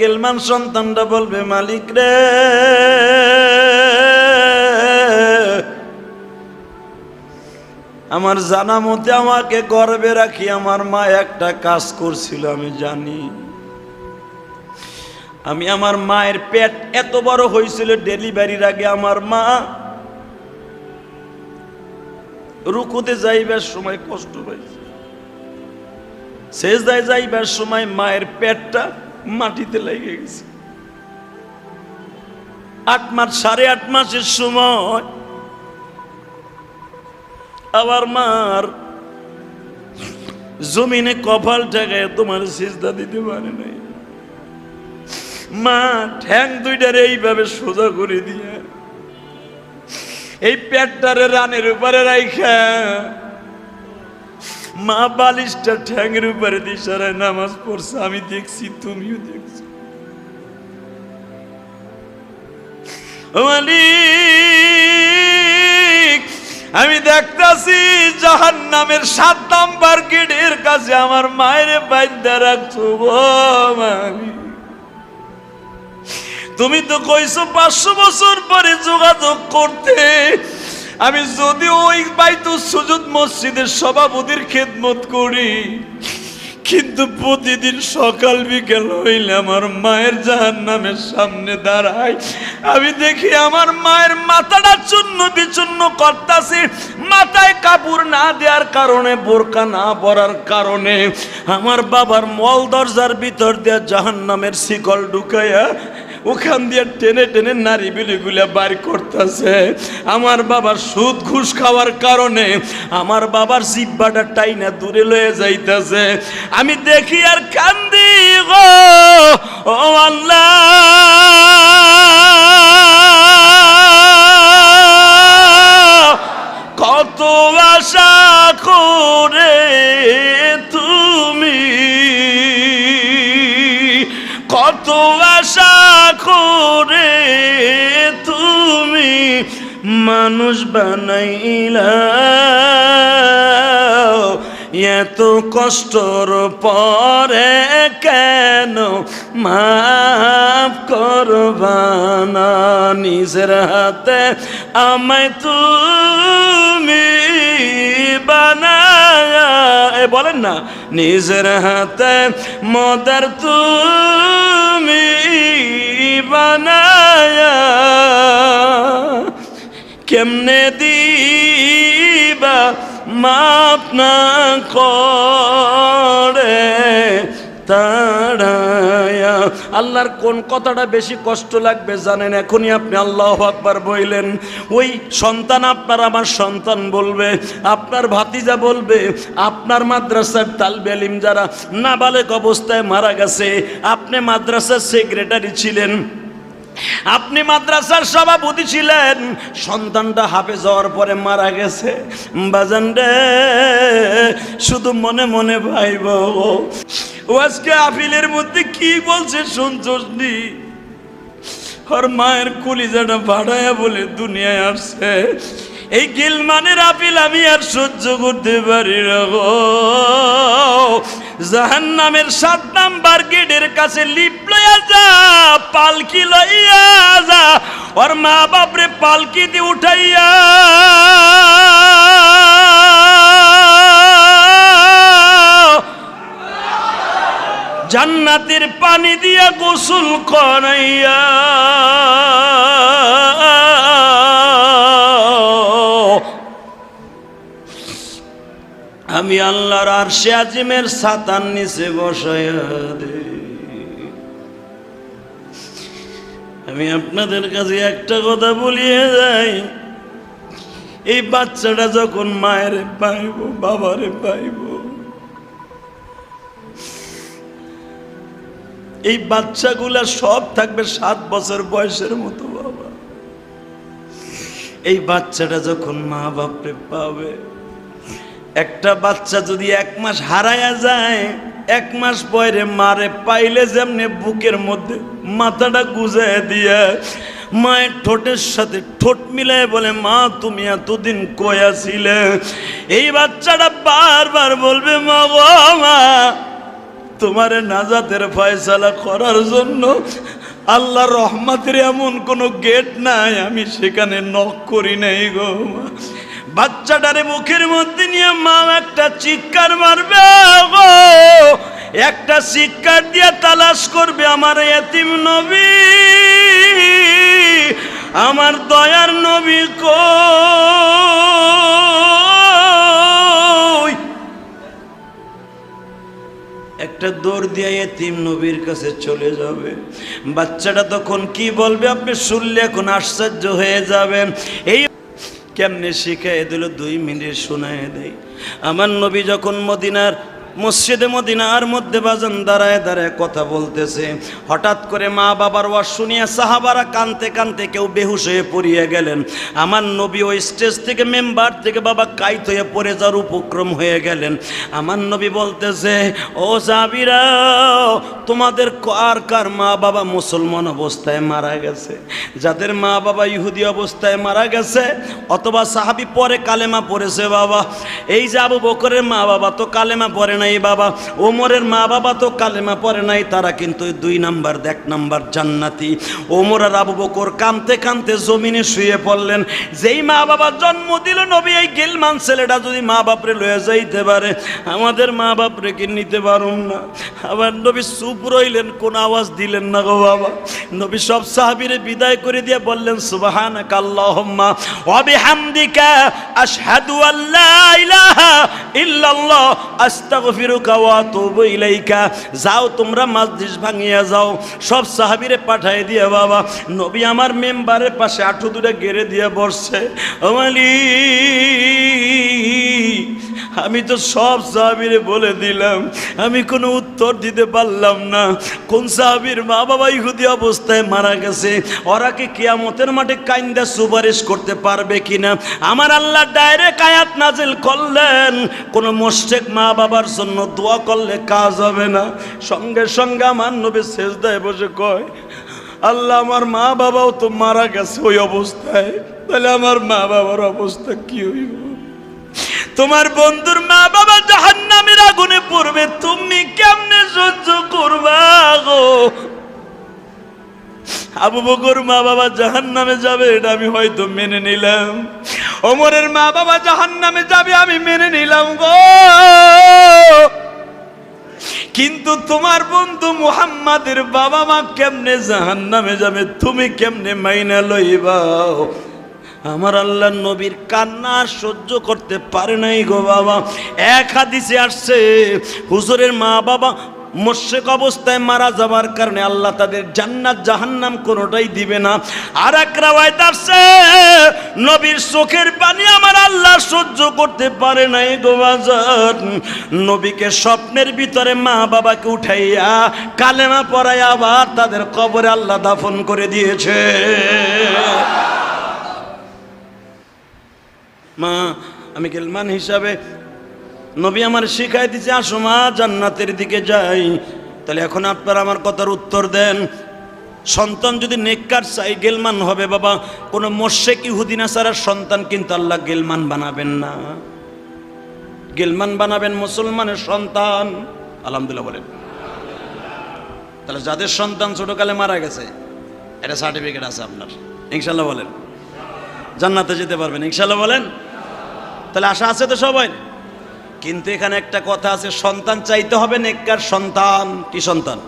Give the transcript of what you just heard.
কেলমান সন্তানটা বলবে, মালিক রে, আমার জানা মতে আমাকে গর্বে রাখি, আমার মা একটা কাজ করছিল, আমি জানি। আমি আমার মায়ের পেট এত বড় হয়েছিল ডেলিভারির আগে, আমার মা রুকুতে যাইবার সময় কষ্ট পাইছে। শেষদায় যাইবার সময় মায়ের পেটটা মাটিতে লেগে গেছে। আট মাস, সাড়ে আট মাসের সময় আবার মার জমিনে কপাল ঠেকায় তোমার সিজদা দিতে পারে নাই। মা ঠ্যাং দুইটারে এইভাবে সোজা করে দিয়ে এই পেটটারে রানের উপরে রাইখা মা বালিশটা ঠ্যাংের উপরে দিশারায় নামাজ পড়ছে, আমি দেখছি, তুমিও দেখছ। আমি দেখতাছি জাহান নামের সাত নাম্বার গেটের কাছে আমার মায়ের বাদ্যা রাখছো তুমি তো কইছো পাঁচশো বছর পরে যোগাযোগ করতে আমি যদি ওই বাইতু সুজুদ মসজিদের সভাপতির খেদমত করি, কিন্তু প্রতিদিন সকাল বিকেল হইলে আমার মায়ের জাহান নামের সামনে দাঁড়ায়। আমি দেখি আমার মায়ের মাথাটা চূন্য বিচূন্য করতাছে, মাথায় কাপড় না দেওয়ার কারণে বোরকা না পরার কারণে আমার বাবার মল দরজার ভিতর দিয়া জাহান নামের শিকল ঢুকাইয়া ওখান দিয়ে টেনে টেনে নারী বিলিগুলা বার করতেছে। আমার বাবার সুদ ঘুষ খাওয়ার কারণে আমার বাবার জিব্বাটা টাইনা দূরে লয়ে যাইতেছে। আমি দেখি আর কান্দি গো। ও আল্লাহ! কত আশা করে তুমি মানুষ বানাইলা। এত কষ্টর পরে কেন মাফ করবানা নিজের হাতে আমায় তুমি বানায়। এ বলেন না নিজের হাতে মদার তুমি বানায়। কেমনে দিবা মাপ না করে। তাড়ায়া। আল্লাহর কোন কথাটা বেশি কষ্ট লাগবে জানেন? এখনই আপনি আল্লাহ আকবার বইলেন। ওই সন্তান আপনার, আমার সন্তান বলবে, আপনার ভাতিজা বলবে, আপনার মাদ্রাসার তালবে আলিম যারা নাবালেক অবস্থায় মারা গেছে, আপনি মাদ্রাসার সেক্রেটারি ছিলেন। আপনি মাদ্রাসার সভাপতি ছিলেন। সন্তানটা হাফে যাওয়ার পরে মারা গেছে। বাজান শুধু মনে মনে ভাইব ও আজকে আপিলের মধ্যে কি বলছে শুনছস নি ওর মায়ের কলিজাটা ভাড়ায়া বলে দুনিয়ায় আসছে। এই গিলমানের আপিল আমি আর সহ্য করতে পারি গো। জাহান নামের সাত নাম্বার গেটের কাছে লিপ লইয়া যা, পালকি লইয়া যা। ওর মা বাপরে পালকি দিয়ে উঠাইয়া জান্নাতের পানি দিয়া গোসল করাইয়া। আমি আল্লাহর আর আজিমের সাতান নিচে বসাইয়া দে আমি আপনাদের কাছে একটা কথা বলিয়ে যাই। এই বাচ্চাটা যখন মায়ের পাইব, বাবারে পাইব এই বাচ্চাগুলা সব থাকবে সাত বছর বয়সের মতো, বাবা। এই বাচ্চাটা যখন মা বাপরে পাবে, একটা বাচ্চা যদি এক মাস হারায়া যায়, এক মাস পরে মারে পাইলে যেমনি বুকের মধ্যে মাথাটা গুজায় দিয়া মায়ের ঠোঁটের সাথে ঠোঁট মিলায় বলে, মা, তুমি এতদিন কয়া ছিলে এই বাচ্চাটা বারবার বলবে, মা মা তোমার নাজাতের ফয়সালা করার জন্য আল্লাহ রহমাতের এমন কোনো গেট নাই, আমি সেখানে নক করি নাই গো। বাচ্চাটারে মুখের মধ্যে নিয়ে মা একটা চিৎকার মারবে গো একটা চিৎকার দিয়ে তালাশ করবে, আমার এতিম নবী, আমার দয়ার নবী কই একটা দৌড় দিয়ে এতিম নবীর কাছে চলে যাবে। বাচ্চাটা তখন কি বলবে? আপনি শুনলে এখন আশ্চর্য হয়ে যাবেন। এই কেমনে শিখাই দিল? দুই মিনিট শোনায় দেয় আমার নবী যখন মদিনার মসজিদে মদিনার মধ্যে বাজান দাঁড়ায় দাঁড়ায় কথা বলতেছে। হঠাৎ করে মা বাবার ওয়াজ শুনিয়ে সাহাবারা কানতে কানতে কেউ বেহুশ হয়ে পড়িয়ে গেলেন। আমার নবী ওই স্টেজ থেকে মেম্বার থেকে বাবা কাইত হয়ে পড়ে যাওয়ার উপক্রম হয়ে গেলেন। আমার নবী বলতেছে, ও জাবিরা, তোমাদের কার কার মা বাবা মুসলমান অবস্থায় মারা গেছে? যাদের মা বাবা ইহুদি অবস্থায় মারা গেছে, অথবা সাহাবি পরে কালেমা পড়েছে বাবা। এই যে আবু বকরের মা বাবা তো কালেমা পড়ে নাই বাবা। ওমরের মা বাবা তো কালেমা পড়ে নাই, তারা কিন্তু দুই নাম্বার এক নাম্বার জান্নাতি। ওমর আর আবু বকর কানতে কানতে জমিনে শুয়ে পড়লেন। যেই মা বাবা জন্ম দিল, নবী এই গিলমান ছেলেটা যদি মা বাপরে লয়ে যাইতে পারে, আমাদের মা বাপরে কি নিতে পারুম না? আবার নবী চুপ রইলেন, কোন আওয়াজ দিলেন না গো বাবা। নবী সব সাহাবিরে বিদায় করে দিয়ে বললেন, সুবহানাকা আল্লাহুম্মা ওয়া বিহামদিকা আশহাদু আল্লা ইলাহা ইল্লাল্লাহ যাও তোমরা মসজিদ ভাঙিয়া যাও। সব সাহাবিরে পাঠাই দিয়া, বাবা। নবী আমার মেম্বারের পাশে আঠু দুটা গেড়ে দিয়ে বসছে। আমি তো সব সাহাবিরে বলে দিলাম, আমি কোনো উত্তর দিতে পারলাম না। কোন সাহাবির মা বাবা ইহুদি অবস্থায় মারা গেছে, ওরা কি কিয়ামতের মাঠে কাইন্দা সুপারিশ করতে পারবে কিনা? আমার আল্লাহ ডাইরেক্ট আয়াত নাজিল করলেন, কোন মোশেক মা বাবার জন্য দোয়া করলে কাজ হবে না। সঙ্গে সঙ্গে আমার নবী শেষদায় বসে কয়, আল্লাহ, আমার মা বাবাও তো মারা গেছে ওই অবস্থায়। তাহলে আমার মা বাবার অবস্থা কি হইব? তোমার বন্ধুর মা বাবা জাহান্নামের আগুনে পড়বে, তুমি কেমনে সহ্য করবা গো? আবু বকর মা বাবা জাহান নামে যাবে, এটা আমি হয়তো মেনে নিলাম। ওমরের মা বাবা জাহান নামে যাবে, আমি মেনে নিলাম গো। কিন্তু তোমার বন্ধু মুহাম্মাদের বাবা মা কেমনে জাহান নামে যাবে, তুমি কেমনে মাইনা লইবাও আমার আল্লাহ নবীর কান্না সহ্য সহ্য করতে পারে নাই গো বাবা। এক হাদিসে আসছে, হুজুরের মা বাবা মোশেক অবস্থায় মারা যাবার কারণে আল্লাহ তাদের জান্নাত, জাহান্নাম কোনোটাই দিবে না। আর এক রাওয়ায়ত আসছে, নবীর চোখের পানি আমার আল্লাহ সহ্য করতে পারে নাই গো বাজার। নবীকে স্বপ্নের ভিতরে মা বাবাকে উঠাইয়া কালেমা পড়াইয়া আবার তাদের কবরে আল্লাহ দাফন করে দিয়েছে। মা আমি গেলমান হিসাবে নবী আমার শিখাই দিছে, আসো মা জান্নাতের দিকে যাই। তাহলে এখন আপনারা আমার কথার উত্তর দেন। সন্তান যদি নেককার চাই, গেলমান হবে বাবা। কোনো মোশেক ইহুদিনা সারার সন্তান কিন্তু আল্লাহ গেলমান বানাবেন না। গেলমান বানাবেন মুসলমানের সন্তান। আলহামদুলিল্লাহ বলেন। তাহলে যাদের সন্তান ছোটকালে মারা গেছে এটা সার্টিফিকেট আছে আপনার। ইনশাল্লাহ বলেন। জান্নাতে যেতে পারবেন। ইনশাল্লাহ বলেন। তাহলে আশা আছে তো সবাই? কিন্তু এখানে একটা কথা আছে, সন্তান চাইতে হবে নেককার সন্তান। কি সন্তান?